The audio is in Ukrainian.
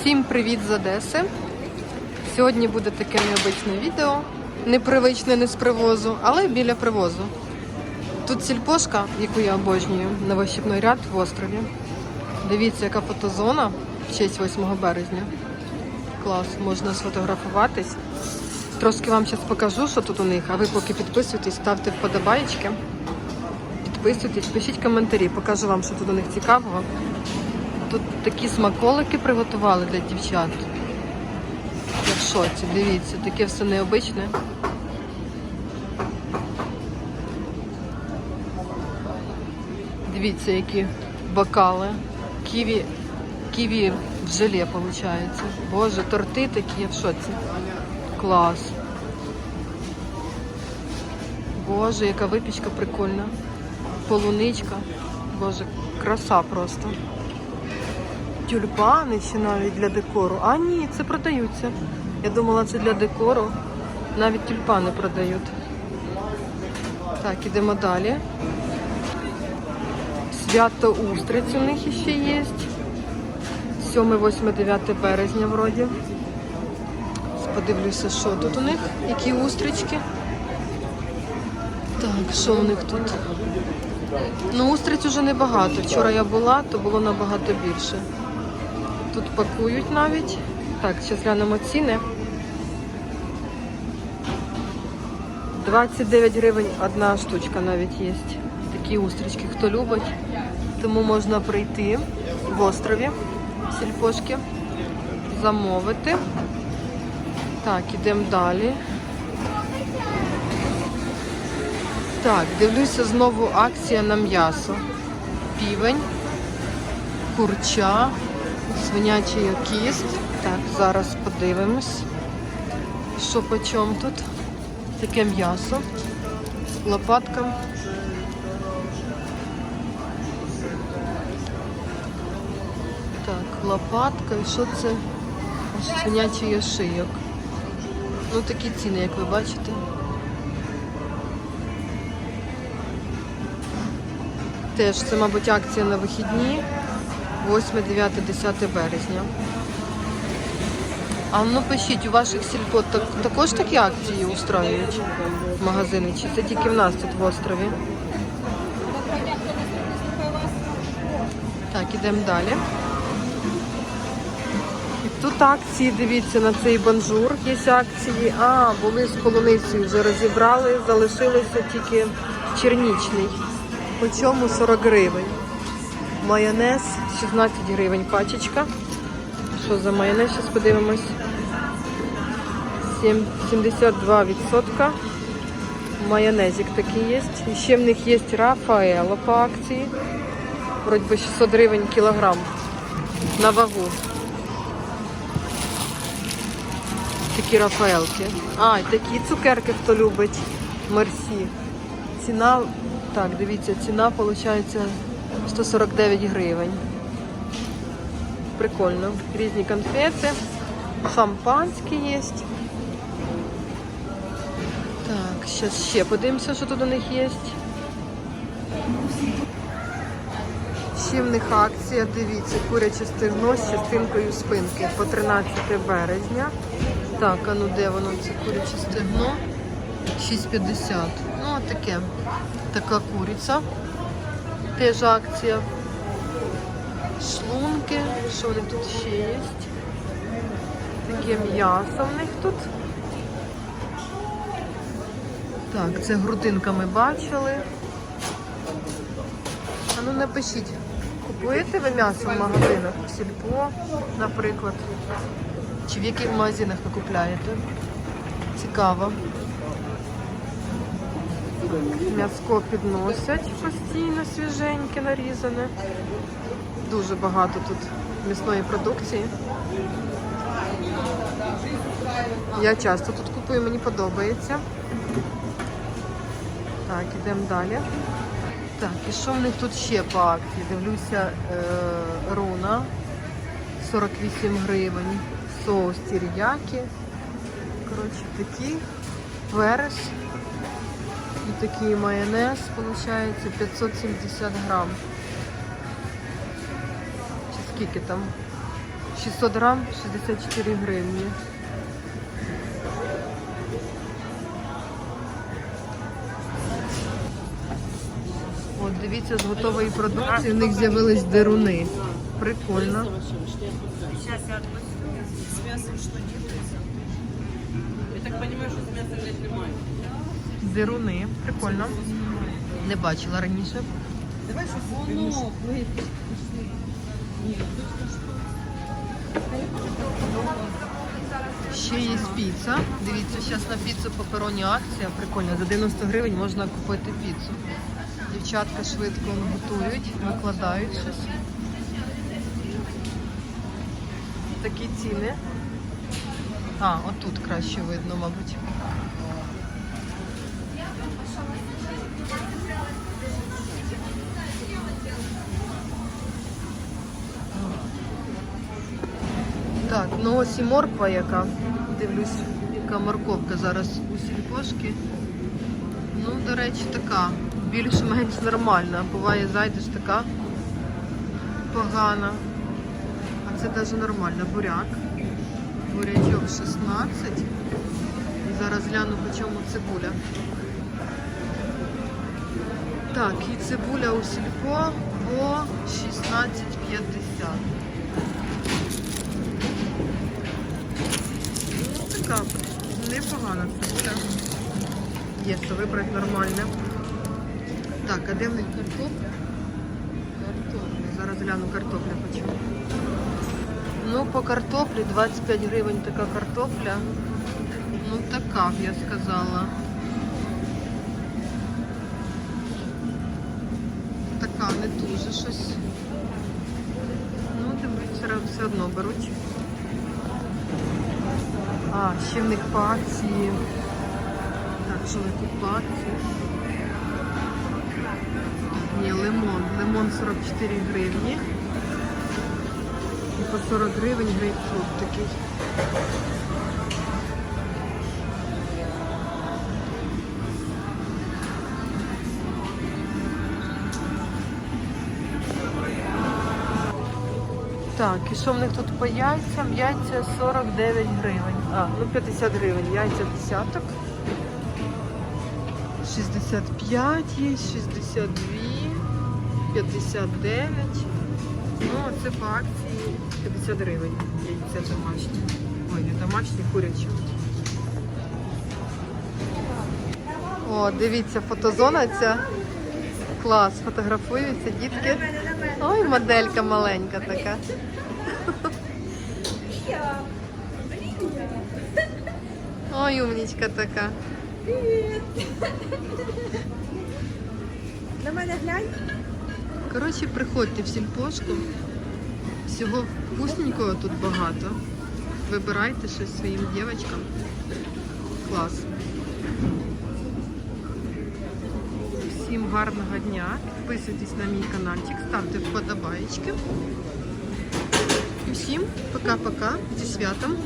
Всім привіт з Одеси. Сьогодні буде таке необичне відео. Непривичне не з привозу, але біля привозу. Тут сільпошка, яку я обожнюю, новощіпний ряд в острові. Дивіться, яка фотозона в честь 8 березня. Клас, можна сфотографуватись. Трошки вам зараз покажу, що тут у них, а ви поки підписуйтесь, ставте вподобаєчки. Підписуйтесь, пишіть коментарі, покажу вам, що тут у них цікавого. Такі смаколики приготували для дівчат. Я в шоці, дивіться, таке все необичне. Дивіться, які бокали. Ківі, ківі в желе, виходить. Боже, торти такі, я в шоці. Клас. Боже, яка випічка прикольна. Полуничка. Боже, краса просто. Тюльпани ще навіть для декору. А ні, це продаються. Я думала, це для декору. Навіть тюльпани продають. Так, ідемо далі. Свято устриць у них ще є. 7, 8, 9 березня вроді. Подивлюся, що тут у них, які устрички. Так, що у них тут? Ну, устриць уже небагато. Вчора я була, то було набагато більше. Тут пакують навіть. Так, зараз глянемо ціни. 29 гривень одна штучка навіть є. Такі устрички, хто любить. Тому можна прийти в острові сільпошки, замовити. Так, ідемо далі. Так, дивлюся знову акція на м'ясо. Півень, курча, свинячий окіст. Так, зараз подивимось, що по чому тут. Таке м'ясо. Лопатка. Так, лопатка і що це? Свинячий ошийок. Ну такі ціни, як ви бачите. Теж це, мабуть, акція на вихідні. 8, 9, 10 березня. А ну пишіть, у ваших сільпо так, також такі акції устроюють магазини? Чи це тільки в нас тут в острові? Так, ідемо далі. Тут акції, дивіться, на цей банжур є акції. А, були з полуницею, вже розібрали, залишилося тільки чернічний. По чому 40 гривень. Майонез 16 гривень пачечка. Що за майонез? Зараз подивимось. 72%. Майонезик такий є. І ще в них є Рафаело по акції. Вроді би 600 гривень кілограм на вагу. Такі Рафаелки. А, такі цукерки, хто любить. Мерсі. Ціна, так, дивіться, ціна виходить 149 гривень. Прикольно. Різні конфети. Шампанське є. Так, зараз ще подивимося, що тут у них є. Ще в них акція, дивіться, куряче стегно з частинкою спинки по 13 березня. Так, а ну де воно це куряче стегно? 6,50. Ну, таке. Така куриця. Теж акція. Шлунки. Що вони тут ще є? Таке м'ясо в них тут. Так, це грудинка ми бачили. А ну напишіть, купуєте ви м'ясо в магазинах? В сільпо, наприклад? Чи в яких магазинах ви купляєте? Цікаво. М'яско підносять постійно свіженьке, нарізане. Дуже багато тут м'ясної продукції. Я часто тут купую, мені подобається. Так, ідемо далі. Так, і що в них тут ще по акції? Дивлюся, е, руна 48 гривень, соус тір'які. Коротше, такі, верес. І такий майонез, виходить, 570 грам. Чи скільки там? 600 грам 64 гривні. От, дивіться, з готової продукції в них з'явились деруни. Прикольно. Я мясом делается? Я так что с мясом не Деруни. Прикольно. Не бачила раніше. Давай что Ще є піца. Дивіться, зараз на піцу пепероні акція. Прикольно. За 90 гривень можна купити піцу. Дівчатка швидко готують, викладають щось. Такі ціни. А, отут краще видно, мабуть. Так, ну ось і морква яка. Дивлюсь, яка морковка зараз у сільпошки. Ну, до речі, така. Більш-менш нормальна. Буває, зайдеш така погана. А це навіть нормально. Буряк. Бурячок 16. І зараз гляну, по чому цибуля. Так, і цибуля у сільпо по 16,50. Ну, така непогана цибуля. Є, що вибрати нормальне. Так, а де в них картопля? Зараз гляну картопля хочу. Ну, по картоплі 25 гривень така картопля. Ну, така б я сказала. Така не дуже щось. Ну, дивлюсь, все- все одно беруть. А, ще в них по акції. Так, що вони тут по акції? Ні, лимон. Лимон 44 гривні. І по 40 гривень грейпфрут такий. Так, і що в них тут по яйцям? Яйця 49 гривень. А, ну 50 гривень. Яйця десяток. 65 є, 62, 59. Ну, це по акції 50 гривень. Яйця домашні. Ой, не домашні, курячі. О, дивіться, фотозона ця. Клас, фотографуються дітки. Ой, моделька маленька така. Ой, умнічка така. На мене глянь. Коротше, приходьте в сільпошку. Всього вкусненького тут багато. Вибирайте щось своїм дівчаткам. Клас. Гарного дня. Підписуйтесь на мій каналчик, ставте вподобайки. І всім пока-пока. Зі святом.